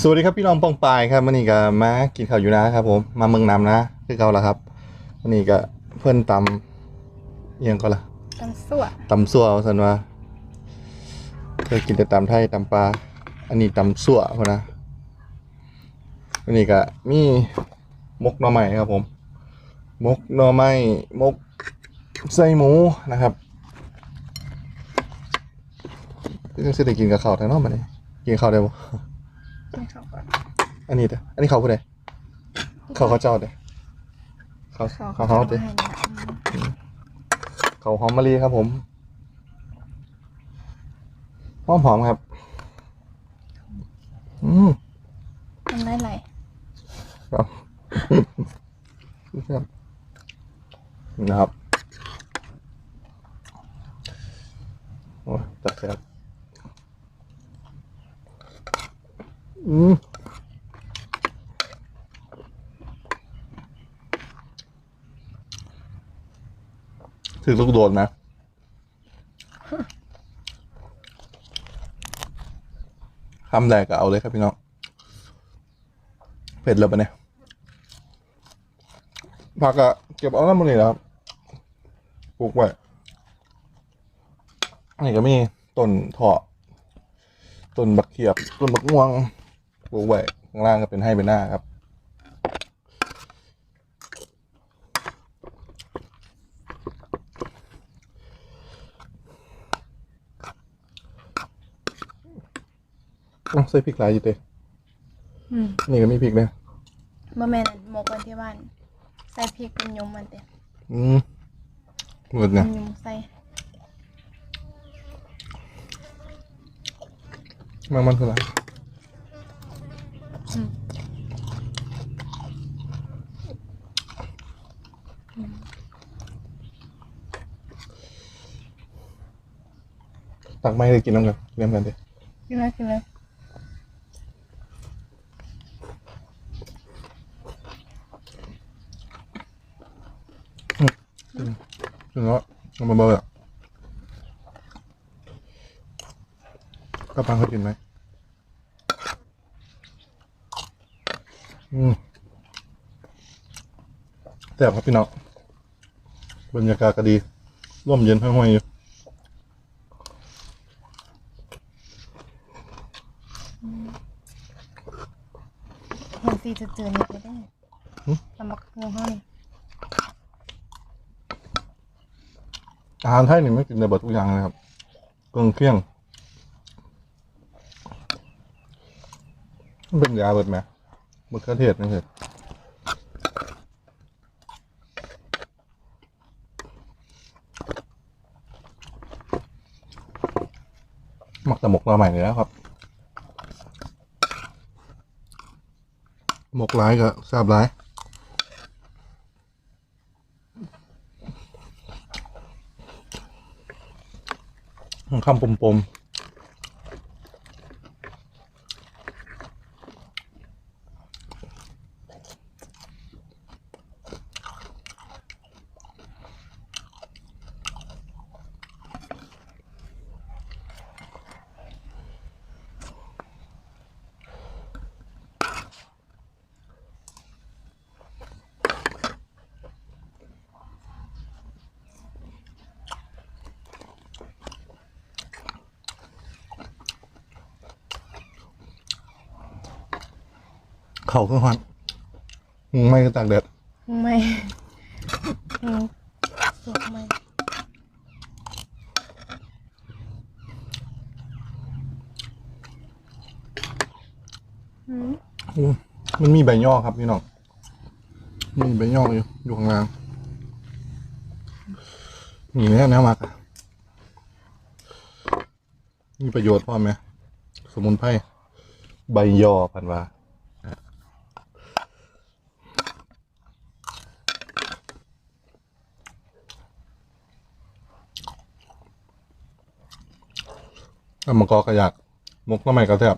สวัสดีครับพี่น้องปองปายครับวันนี้ก็มากินข้าวอยู่นะครับผมมาเมืองนำนะคือเก่าแล้วครับวันนี้ก็เพื่อนตำเอียงก็ละกันสั่วตำสั่วสันว่าเคยกินแต่ตำไทยตำปลาอันนี้ตำสั่วพอนะวันนี้ก็มีมกหน่อไม้ครับผมมกหน่อไม้มกใส่หมูนะครับยังสิได้กินกับข้าวแต่นอกมาเนี่ยกินข้าวได้บ่ให้เขาก่อนอันนี้เด้ออันนี้เขาผู้ใดเขาเขาเจ้าเด้อเขาเขาเขาเขาเด้อให้นะอืมเขาหอมมะลิครับผมหอมหอมครับ อืมมันได้ไหลครับครับนะครับโอ้ยจัดแซ่บ อืมถือลูกโดนนะคำแรกก็เอาเลยครับพี่น้อง เผ็ดเลยปะเนี่ย ผักอะเก็บเอาน้ำมันนี่และครับปลูกไว้อันนี้ก็มีต้นเถาะต้นบักเขียบต้นบักม่วง ปลูกไว้ข้างล่างก็เป็นให้เป็นหน้าครับอ๋อใส่พริกหลายอยู่เต้อืมนี่ก็มีพริกเลยบ่แม่นหมกกันที่บ้าน ใส่พริกเป็นยมมันเต็อืมหมดเป็เนี่ยนยมใส่มันมันคืออะไร อืม ตักไม่ได้กินน้ำกันเรียมกันดิกินเลยกินเลยถึงแล้วเอามาเบอร์อะกระปังเขากินไหมอืมแซ่บครับพี่น้องบรรยากาศก็ดีร่มเย็นห้อยๆอยู่ เห็นสีจะเจือๆนี่ไปได้ลำบักงงห้องนี่อาหารไทยนี่ไม่กินในเบิดทุกอย่างเลยครับเครื่องเคียงมันเป็นยาเบิดไหมมะเขือเทศนี่เห็ดหมักแต่หมกมาใหม่เลยแล้วครับ หมกหลายก็ทราบหลายคำปมๆ เข่าเครื่องฮอนอืมไม่ก็ตากแดดไม่อืมสุกไม่อืมอืมมันมีใบย่อครับพี่น้อง มีใบย่ออยู่อยู่ข้างล่างนี่แน่แนวมากอะมีประโยชน์พร้อมไหม สมุนไพร ใบย่อพันว่า มะกอกระยากมุกน้ำใหม่กระแทบ